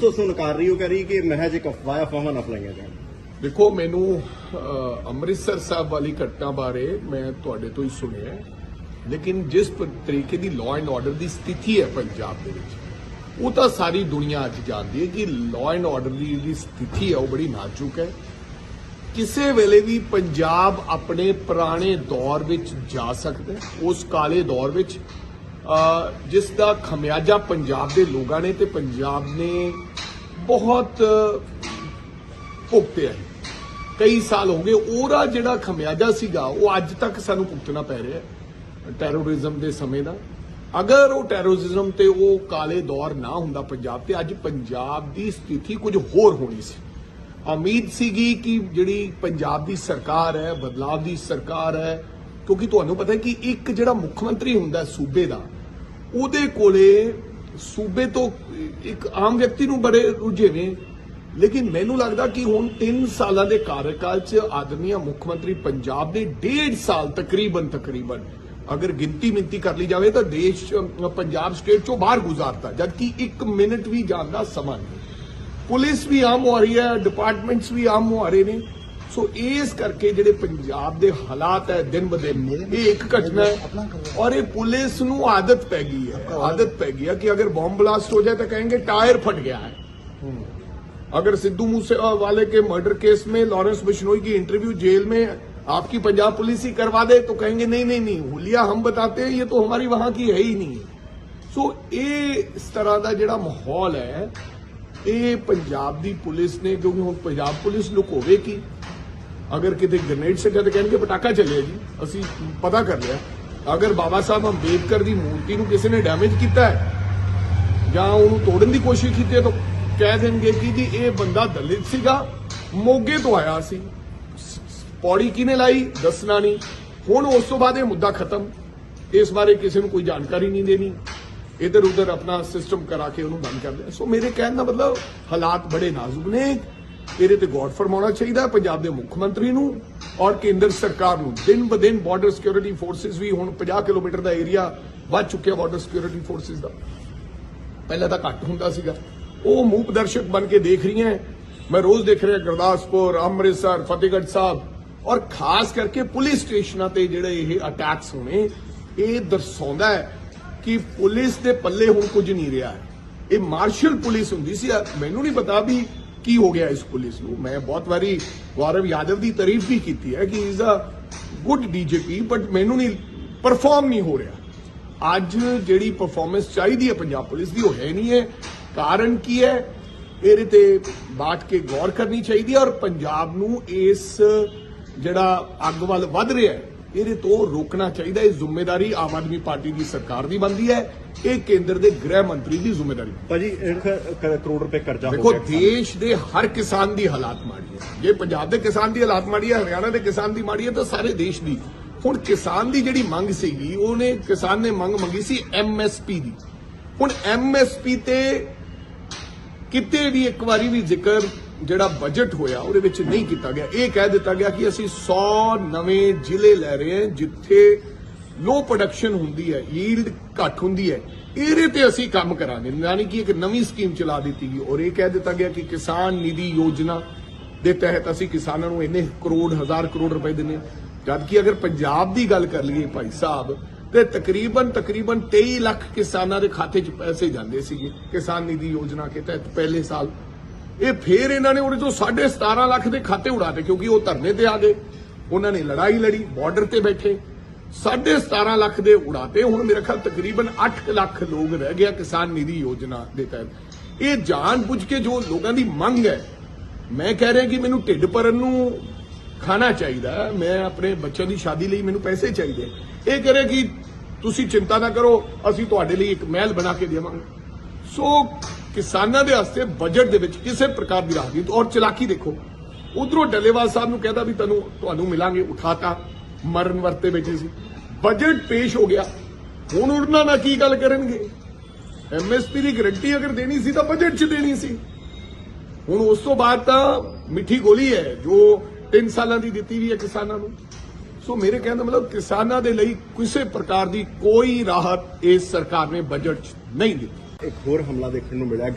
ਤੋਂ ਸੁਣ ਕਰ ਰਹੀ ਹੋ ਕਹ ਰਹੀ ਕਿ ਮਹਿਜ ਇੱਕ ਅਫਵਾਹ ਅਫਵਾਹਾਂ ਨਾ ਫਲਾਈਆਂ ਜਾਣ। ਦੇਖੋ, ਮੈਨੂੰ ਅੰਮ੍ਰਿਤਸਰ ਸਾਹਿਬ ਵਾਲੀ ਘਟਨਾ ਬਾਰੇ ਮੈਂ ਤੁਹਾਡੇ ਤੋਂ ਹੀ ਸੁਣਿਆ ਲੇਕਿਨ ਜਿਸ ਤਰੀਕੇ ਦੀ ਲਾਅ ਐਂਡ ਆਰਡਰ ਦੀ ਸਥਿਤੀ ਹੈ ਪੰਜਾਬ ਦੇ ਵਿੱਚ, ਉਹ ਤਾਂ ਸਾਰੀ ਦੁਨੀਆ ਅੱਜ ਜਾਣਦੀ ਹੈ ਕਿ ਲਾਅ ਐਂਡ ਆਰਡਰ ਦੀ ਜਿਹੜੀ ਸਥਿਤੀ ਹੈ, ਉਹ ਬੜੀ ਨਾਜ਼ੁਕ ਹੈ। ਕਿਸੇ ਵੇਲੇ ਵੀ ਪੰਜਾਬ ਆਪਣੇ ਪੁਰਾਣੇ ਦੌਰ ਵਿੱਚ ਜਾ ਸਕਦਾ ਉਸ ਕਾਲੇ ਦੌਰ ਵਿੱਚ ਜਿਸ ਦਾ ਖਮਿਆਜਾ ਪੰਜਾਬ ਦੇ ਲੋਕਾਂ ਨੇ ਤੇ ਪੰਜਾਬ ਨੇ ਬਹੁਤ ਭੁਗਤਿਆ ਹੈ। ਕਈ ਸਾਲ ਹੋ ਗਏ, ਉਹਦਾ ਜਿਹੜਾ ਖਮਿਆਜਾ ਸੀਗਾ, ਉਹ ਅੱਜ ਤੱਕ ਸਾਨੂੰ ਭੁਗਤਣਾ ਪੈ ਰਿਹਾ ਟੈਰੋਰਿਜ਼ਮ ਦੇ ਸਮੇਂ ਦਾ। ਅਗਰ ਉਹ ਟੈਰੋਰਿਜ਼ਮ ਤੇ ਉਹ ਕਾਲੇ ਦੌਰ ਨਾ ਹੁੰਦਾ ਪੰਜਾਬ ਤੇ, ਅੱਜ ਪੰਜਾਬ ਦੀ ਸਥਿਤੀ ਕੁਝ ਹੋਰ ਹੋਣੀ ਸੀ। ਉਮੀਦ ਸੀਗੀ ਕਿ ਜਿਹੜੀ ਪੰਜਾਬ ਦੀ ਸਰਕਾਰ ਹੈ ਬਦਲਾਅ ਦੀ ਸਰਕਾਰ ਹੈ, ਕਿਉਂਕਿ ਤੁਹਾਨੂੰ ਪਤਾ ਹੈ ਕਿ ਇੱਕ ਜਿਹੜਾ ਮੁੱਖ ਮੰਤਰੀ ਹੁੰਦਾ ਸੂਬੇ ਦਾ ਉਹਦੇ ਕੋਲੇ ਸੂਬੇ ਤੋਂ ਇੱਕ ਆਮ ਵਿਅਕਤੀ ਨੂੰ ਬੜੇ ਰੁਝੇਵੇਂ ਲੇਕਿਨ ਮੈਨੂੰ ਲੱਗਦਾ ਕਿ ਹੁਣ 3 ਸਾਲਾਂ ਦੇ ਕਾਰਜਕਾਲ 'ਚ ਆਦਮੀਆ ਮੁੱਖ ਮੰਤਰੀ ਪੰਜਾਬ ਦੇ 1.5 ਸਾਲ ਤਕਰੀਬਨ ਤਕਰੀਬਨ ਅਗਰ ਗਿਣਤੀ ਮਿੰਤੀ ਕਰ ਲਈ ਜਾਵੇ ਤਾਂ ਦੇਸ਼ ਪੰਜਾਬ ਸਟੇਟ ਚੋਂ ਬਾਹਰ ਗੁਜ਼ਾਰਤਾ ਜਦਕਿ 1 ਮਿੰਟ ਵੀ ਜਾਣ ਦਾ ਸਮਾਂ ਨਹੀਂ। ਪੁਲਿਸ ਵੀ ਆਮ ਹੋ ਰਹੀ ਹੈ ਡਿਪਾਰਟਮੈਂਟਸ ਵੀ ਆਮ ਹੋ ਰਹੇ ਨੇ। ਸੋ ਇਸ ਕਰਕੇ ਜਿਹੜੇ ਪੰਜਾਬ ਦੇ ਹਾਲਾਤ ਹੈ ਦਿਨ ਬਦਿਨ ਇਹ ਇੱਕ ਘਟਨਾ ਹੈ ਔਰ ਇਹ ਪੁਲਿਸ ਨੂੰ ਆਦਤ ਪੈ ਗਈ ਹੈ ਆਦਤ ਪੈ ਗਈ ਹੈ ਕਿ ਅਗਰ ਬੰਬ ਬਲਾਸਟ ਹੋ ਜਾਏ ਤਾਂ ਕਹਾਂਗੇ ਟਾਇਰ ਫਟ ਗਿਆ ਹੈ अगर सिद्धू मूसेवाले के मर्डर केस में लॉरेंस बिश्नोई की इंटरव्यू जेल में आपकी पंजाब पुलिस ही करवा दे तो कहेंगे नहीं नहीं नहीं हुलिया हम बताते हैं ये तो हमारी वहां की है ही नहीं सो so, ये इस तरह का जोड़ा माहौल है ये पंजाब की पुलिस ने क्योंकि हम पंजाब पुलिस लुक होवेगी ਅਗਰ ਕਿਤੇ ਗ੍ਰਨੇਡ ਸਿੱਟਿਆ ਤਾਂ ਕਹਿਣਗੇ ਪਟਾਕਾ ਚੱਲਿਆ ਜੀ। ਅਸੀਂ ਪਤਾ ਕਰ ਲਿਆ। ਅਗਰ ਬਾਬਾ ਸਾਹਿਬ ਅੰਬੇਦਕਰ ਦੀ ਮੂਰਤੀ ਨੂੰ ਕਿਸੇ ਨੇ ਡੈਮੇਜ ਕੀਤਾ ਹੈ, ਜਾਂ ਉਹਨੂੰ ਤੋੜਨ ਦੀ ਕੋਸ਼ਿਸ਼ ਕੀਤੀ ਹੈ, ਤਾਂ ਕਹਿ ਦੇਣਗੇ ਕਿ ਜੀ, ਇਹ ਬੰਦਾ ਦਲਿਤ ਸੀਗਾ, ਮੋਗੇ ਤੋਂ ਆਇਆ ਸੀ। ਪੌੜੀ ਕਿਨੇ ਲਾਈ? ਦੱਸਣਾ ਨਹੀਂ। ਹੁਣ ਉਸ ਤੋਂ ਬਾਅਦ ਇਹ ਮੁੱਦਾ ਖਤਮ। ਇਸ ਬਾਰੇ ਕਿਸੇ ਨੂੰ ਕੋਈ ਜਾਣਕਾਰੀ ਨਹੀਂ ਦੇਣੀ। ਇਧਰ ਉਧਰ ਆਪਣਾ ਸਿਸਟਮ ਕਰਾ ਕੇ ਉਹਨੂੰ ਬੰਦ ਕਰ ਦਿਆ ਸੋ ਮੇਰੇ ਕਹਿਣ ਦਾ ਮਤਲਬ, ਹਾਲਾਤ ਬੜੇ ਨਾਜ਼ੁਕ ਨੇ। ਇਹਦੇ ਤੇ ਗੌਰ ਫਰਮਾਉਣਾ ਚਾਹੀਦਾ ਪੰਜਾਬ ਦੇ ਮੁੱਖ ਮੰਤਰੀ ਨੂੰ ਔਰ ਕੇਂਦਰ ਸਰਕਾਰ ਨੂੰ। ਦਿਨ ਬ ਦਿਨ ਬਾਰਡਰ ਸਿਕਿਉਰਿਟੀ ਫੋਰਸਿਸ ਵੀ ਹੁਣ 50 ਕਿਲੋਮੀਟਰ ਦਾ ਏਰੀਆ ਵੱਧ ਚੁੱਕਿਆ ਬਾਰਡਰ ਸਿਕਿਉਰਿਟੀ ਫੋਰਸਿਸ ਦਾ। ਪਹਿਲਾਂ ਤਾਂ ਘੱਟ ਹੁੰਦਾ ਸੀਗਾ। ਉਹ ਮੂਕ ਦਰਸ਼ਕ ਬਣ ਕੇ ਦੇਖ ਰਹੀਆਂ ਹੈ। ਮੈਂ ਰੋਜ਼ ਦੇਖ ਰਿਹਾ ਗੁਰਦਾਸਪੁਰ, ਅੰਮ੍ਰਿਤਸਰ, ਫਤਿਹਗੜ੍ਹ ਸਾਹਿਬ ਔਰ ਖਾਸ ਕਰਕੇ ਪੁਲਿਸ ਸਟੇਸ਼ਨਾਂ ਤੇ ਜਿਹੜੇ ਇਹ ਅਟੈਕਸ ਹੋਣੇ, ਇਹ ਦਰਸਾਉਂਦਾ ਹੈ ਕਿ ਪੁਲਿਸ ਦੇ ਪੱਲੇ ਹੁਣ ਕੁਝ ਨਹੀਂ ਰਿਹਾ ਇਹ ਮਾਰਸ਼ਲ ਪੁਲਿਸ ਹੁੰਦੀ ਸੀ। ਮੈਨੂੰ ਨਹੀਂ ਪਤਾ ਵੀ ਕੀ ਹੋ ਗਿਆ ਇਸ ਪੁਲਿਸ ਨੂੰ? ਮੈਂ ਬਹੁਤ ਵਾਰੀ ਗੌਰਵ ਯਾਦਵ ਦੀ ਤਾਰੀਫ ਵੀ ਕੀਤੀ ਹੈ ਕਿ is a good DGP but ਮੈਨੂੰ ਨਹੀਂ ਪਰਫਾਰਮ ਨਹੀਂ ਹੋ ਰਿਹਾ। ਅੱਜ ਜਿਹੜੀ ਪਰਫਾਰਮੈਂਸ ਚਾਹੀਦੀ ਹੈ ਪੰਜਾਬ ਪੁਲਿਸ ਦੀ, ਉਹ ਹੈ ਨਹੀਂ ਹੈ। ਕਾਰਨ ਕੀ ਹੈ? ਇਹਦੇ ਤੇ ਬਾਤ ਕੇ ਗੌਰ ਕਰਨੀ ਚਾਹੀਦੀ ਹੈ ਔਰ ਪੰਜਾਬ ਨੂੰ ਇਸ ਜਿਹੜਾ ਅੱਗ ਵੱਲ ਵੱਧ ਰਿਹਾ ਹੈ ਇਹਦੇ ਤੋਂ ਰੋਕਣਾ ਚਾਹੀਦਾ ਇਹ ਜ਼ਿੰਮੇਵਾਰੀ ਆਮ ਆਦਮੀ ਪਾਰਟੀ ਦੀ ਸਰਕਾਰ ਦੀ ਬਣਦੀ ਹੈ ਇਹ ਕੇਂਦਰ ਦੇ ਗ੍ਰਹਿ ਮੰਤਰੀ ਦੀ ਜ਼ਿੰਮੇਵਾਰੀ। ਭਾਜੀ ਕਰੋੜ ਰੁਪਏ ਕਰਜ਼ਾ ਹੋ ਦੇਖੋ ਗਿਆ ਦੇਸ਼ ਦੇ ਹਰ ਕਿਸਾਨ ਦੀ ਹਾਲਾਤ ਮਾੜੀ ਹੈ। ਜੇ ਪੰਜਾਬ ਦੇ ਕਿਸਾਨ ਦੀ ਹਾਲਾਤ ਮਾੜੀ ਹੈ ਹਰਿਆਣਾ ਦੇ ਕਿਸਾਨ ਦੀ ਮਾੜੀ ਹੈ ਤਾਂ ਸਾਰੇ ਦੇਸ਼ ਦੀ। ਹੁਣ ਕਿਸਾਨ ਦੀ ਜਿਹੜੀ ਮੰਗ ਸੀਗੀ ਉਹਨੇ ਕਿਸਾਨ ਨੇ ਮੰਗ ਮੰਗੀ ਸੀ ਐਮਐਸਪੀ ਦੀ। ਹੁਣ ਐਮਐਸਪੀ ਤੇ ਕਿਤੇ ਵੀ ਇੱਕ ਵਾਰੀ ਵੀ ਜ਼ਿਕਰ ਜਿਹੜਾ ਬਜਟ ਹੋਇਆ, ਉਹਦੇ ਵਿੱਚ ਨਹੀਂ ਕੀਤਾ ਗਿਆ। ਇਹ ਕਹਿ ਦਿੱਤਾ ਗਿਆ ਕਿ ਅਸੀਂ 100 ਨਵੇਂ ਜ਼ਿਲ੍ਹੇ ਲੈ ਰਹੇ ਹਾਂ, ਜਿੱਥੇ ਲੋ ਪ੍ਰੋਡਕਸ਼ਨ ਹੁੰਦੀ ਹੈ ਯੀਲਡ ਘੱਟ ਹੁੰਦੀ ਹੈ। ਇਹਦੇ ਤੇ ਅਸੀਂ ਕੰਮ ਕਰਾਂਗੇ। ਯਾਨੀ ਕਿ ਇੱਕ ਨਵੀਂ ਸਕੀਮ ਚਲਾ ਦਿੱਤੀ ਗਈ। ਔਰ ਇਹ ਕਹਿ ਦਿੱਤਾ ਗਿਆ ਕਿ ਕਿਸਾਨ ਨਿਧੀ ਯੋਜਨਾ ਦੇ ਤਹਿਤ ਅਸੀਂ ਕਿਸਾਨਾਂ ਨੂੰ ਇੰਨੇ ਕਰੋੜ, ਹਜ਼ਾਰ ਕਰੋੜ ਰੁਪਏ ਦਿੰਨੇ ਹਾਂ। ਜਦ ਕਿ ਅਗਰ ਪੰਜਾਬ ਦੀ ਗੱਲ ਕਰ ਲਈਏ ਭਾਈ ਸਾਹਿਬ, ਤੇ ਤਕਰੀਬਨ ਤਕਰੀਬਨ 23 ਲੱਖ ਕਿਸਾਨਾਂ ਦੇ ਖਾਤੇ 'ਚ ਪੈਸੇ ਜਾਂਦੇ ਸੀਗੇ ਕਿਸਾਨ ਨਿਧੀ ਯੋਜਨਾ ਕੇ ਤਹਿਤ, ਪਹਿਲੇ ਸਾਲ ਇਹ ਫੇਰ ਇਹਨਾਂ ਨੇ ਉਹਦੇ ਚੋਂ 17.5 ਲੱਖ ਦੇ ਖਾਤੇ ਉਡਾਤੇ, ਕਿਉਂਕਿ ਉਹ ਧਰਨੇ ਤੇ ਆ ਗਏ। ਉਹਨਾਂ ਨੇ ਲੜਾਈ ਲੜੀ ਬਾਰਡਰ ਤੇ ਬੈਠੇ। 17.5 ਲੱਖ ਦੇ ਉਡਾਤੇ। ਹੁਣ ਮੇਰੇ ਖਿਆਲ ਤਕਰੀਬਨ 8 ਲੱਖ ਲੋਕ ਰਹਿ ਗਿਆ ਕਿਸਾਨ ਨਿਧੀ ਯੋਜਨਾ ਦੇ ਤਹਿਤ। ਇਹ ਜਾਣ ਬੁੱਝ ਕੇ ਜੋ ਲੋਕਾਂ ਦੀ ਮੰਗ ਹੈ, ਮੈਂ ਕਹਿ ਰਿਹਾ ਕਿ ਮੈਨੂੰ ਢਿੱਡ ਭਰਨ ਨੂੰ ਖਾਣਾ ਚਾਹੀਦਾ ਮੈਂ ਆਪਣੇ ਬੱਚਿਆਂ ਦੀ ਸ਼ਾਦੀ ਲਈ ਮੈਨੂੰ ਪੈਸੇ ਚਾਹੀਦੇ ਇਹ ਕਰੇ ਕਿ ਤੁਸੀਂ ਚਿੰਤਾ ਨਾ ਕਰੋ, ਅਸੀਂ ਤੁਹਾਡੇ ਲਈ ਇੱਕ ਮਹਿਲ ਬਣਾ ਕੇ ਦੇਵਾਂਗੇ। ਸੋ ਕਿਸਾਨਾਂ ਦੇ ਵਾਸਤੇ ਬਜਟ ਦੇ ਵਿੱਚ ਕਿਸੇ ਪ੍ਰਕਾਰ ਦੀ ਰਾਹਤ ਔਰ ਚਲਾਕੀ ਦੇਖੋ। ਉਧਰੋਂ ਡੱਲੇਵਾਲ ਸਾਹਿਬ ਨੂੰ ਕਹਿੰਦਾ ਵੀ ਤੈਨੂੰ ਤੁਹਾਨੂੰ ਮਿਲਾਂਗੇ, ਉਠਾਤਾ। ਮਰਨ ਵਰਤੇ ਬੈਠੇ ਸੀ। ਬਜਟ ਪੇਸ਼ ਹੋ ਗਿਆ। ਹੁਣ ਉਹਨਾਂ ਨਾਲ ਕੀ ਗੱਲ ਕਰਨਗੇ? ਐਮਐਸਪੀ ਦੀ ਗਰੰਟੀ ਅਗਰ ਦੇਣੀ ਸੀ ਤਾਂ ਬਜਟ 'ਚ ਦੇਣੀ ਸੀ। ਹੁਣ ਉਸ ਤੋਂ ਬਾਅਦ ਤਾਂ ਮਿੱਠੀ ਗੋਲੀ ਹੈ, ਜੋ 3 ਸਾਲਾਂ ਦੀ ਦਿੱਤੀ ਵੀ ਹੈ ਕਿਸਾਨਾਂ ਨੂੰ। ਸੋ ਮੇਰੇ ਕਹਿਣ ਦਾ ਮਤਲਬ ਕਿਸਾਨਾਂ ਦੇ ਲਈ ਕਿਸੇ ਪ੍ਰਕਾਰ ਦੀ ਕੋਈ ਰਾਹਤ ਇਸ ਸਰਕਾਰ ਨੇ ਬਜਟ 'ਚ ਨਹੀਂ ਦਿੱਤੀ। ਇੱਕ ਹੋਰ ਹਮਲਾ ਦੇਖਣ ਨੂੰ ਮਿਲਿਆ